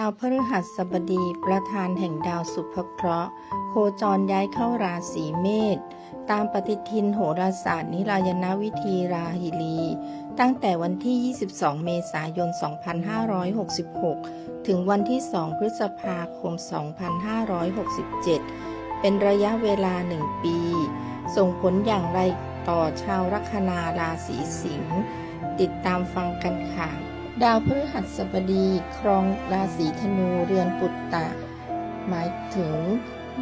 ดาวพฤหัสบดีประธานแห่งดาวสุภเคราะห์ โคจรย้ายเข้าราศีเมษตามปฏิทินโหราศาสตร์นิรายณวิธีราหิลี ตั้งแต่วันที่ 22 เมษายน 2566 ถึงวันที่ 2 พฤษภาคม 2567 เป็นระยะเวลา 1 ปี ส่งผลอย่างไรต่อชาวลัคนาราศีสิงห์ติดตามฟังกันค่ะ ดาวพฤหัสบดีครองราศีธนูเรือนปุตตะ หมายถึง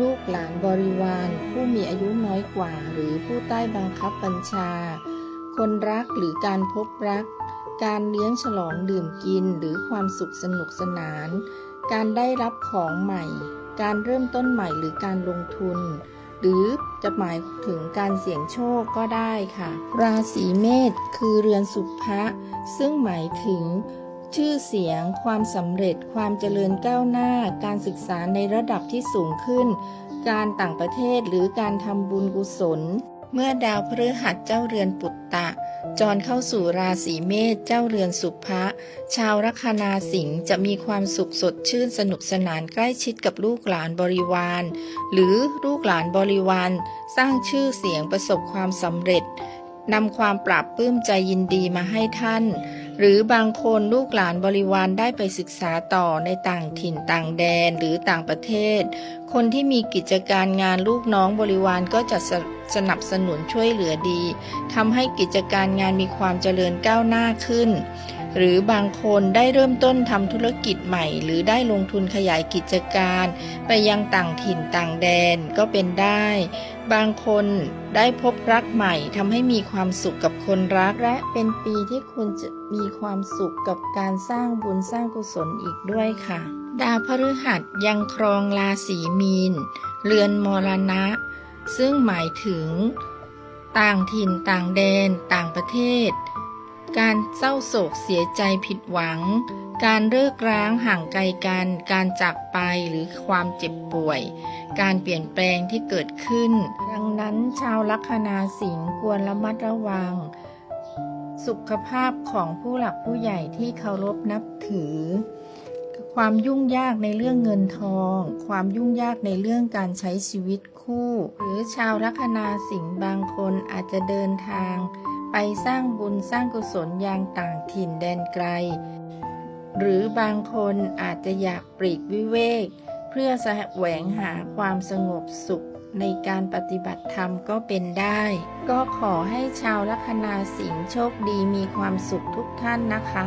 ลูกหลานบริวาร ผู้มีอายุน้อยกว่า หรือผู้ใต้บังคับบัญชา คนรักหรือการพบรัก การเลี้ยงฉลองดื่มกินหรือความสุขสนุกสนาน การได้รับของใหม่ การเริ่มต้นใหม่หรือการลงทุน หรือจะหมายถึงการเสี่ยงโชคก็ได้ค่ะ ราศีเมษคือเรือนสุภะซึ่งหมายถึง ชื่อเสียง ความสำเร็จ ความเจริญก้าวหน้า การศึกษาในระดับที่สูงขึ้น การต่างประเทศหรือการทำบุญกุศล เมื่อดาวพฤหัสเจ้าเรือนปุตตะ จรเข้าสู่ราศีเมษเจ้าเรือนสุภะชาวลัคนาสิงห์จะมีความสุขสดชื่นสนุกสนานใกล้ชิดกับลูกหลานบริวาร หรือลูกหลานบริวาร สร้างชื่อเสียงประสบความสำเร็จนำความปราบปลื้มใจยินดีมาให้ท่าน หรือบางคนลูกหลานบริวารได้ไปศึกษาต่อในต่างถิ่นต่างแดนหรือต่างประเทศ คนที่มีกิจการงานลูกน้องบริวารก็จะ สนับสนุนช่วยเหลือดีทำให้กิจการงานมีความเจริญก้าวหน้าขึ้น หรือบางคนได้เริ่มต้นทำธุรกิจใหม่ หรือได้ลงทุนขยายกิจการ ไปยังต่างถิ่นต่างแดนก็เป็นได้ บางคนได้พบรักใหม่ทำให้มีความสุขกับคนรักและเป็นปีที่คุณจะมีความสุขกับการสร้างบุญสร้างกุศลอีกด้วยค่ะ ดาวพฤหัสยังครองราศีมีน เรือนมรณะ ซึ่งหมายถึง ต่างถิ่นต่างแดน ต่างประเทศ การเศร้าโศกเสียใจผิดหวัง การเลิกร้างห่างไกลกัน การจากไปหรือความเจ็บป่วย การเปลี่ยนแปลงที่เกิดขึ้น ดังนั้นชาวลัคนาสิงห์ควรระมัดระวัง สุขภาพของผู้หลักผู้ใหญ่ที่เคารพนับถือความยุ่งยากในเรื่องเงินทอง ความยุ่งยากในเรื่องการใช้ชีวิต คู่ หรือชาวลัคนาสิงห์บางคนอาจจะเดินทาง ไปสร้างบุญสร้างกุศลอย่างต่างถิ่นแดนไกล หรือบางคนอาจจะอยากปลีกวิเวก เพื่อแสวงหาความสงบสุขในการปฏิบัติธรรมก็เป็นได้ ก็ขอให้ชาวลัคนาสิงห์โชคดีมีความสุขทุกท่านนะคะ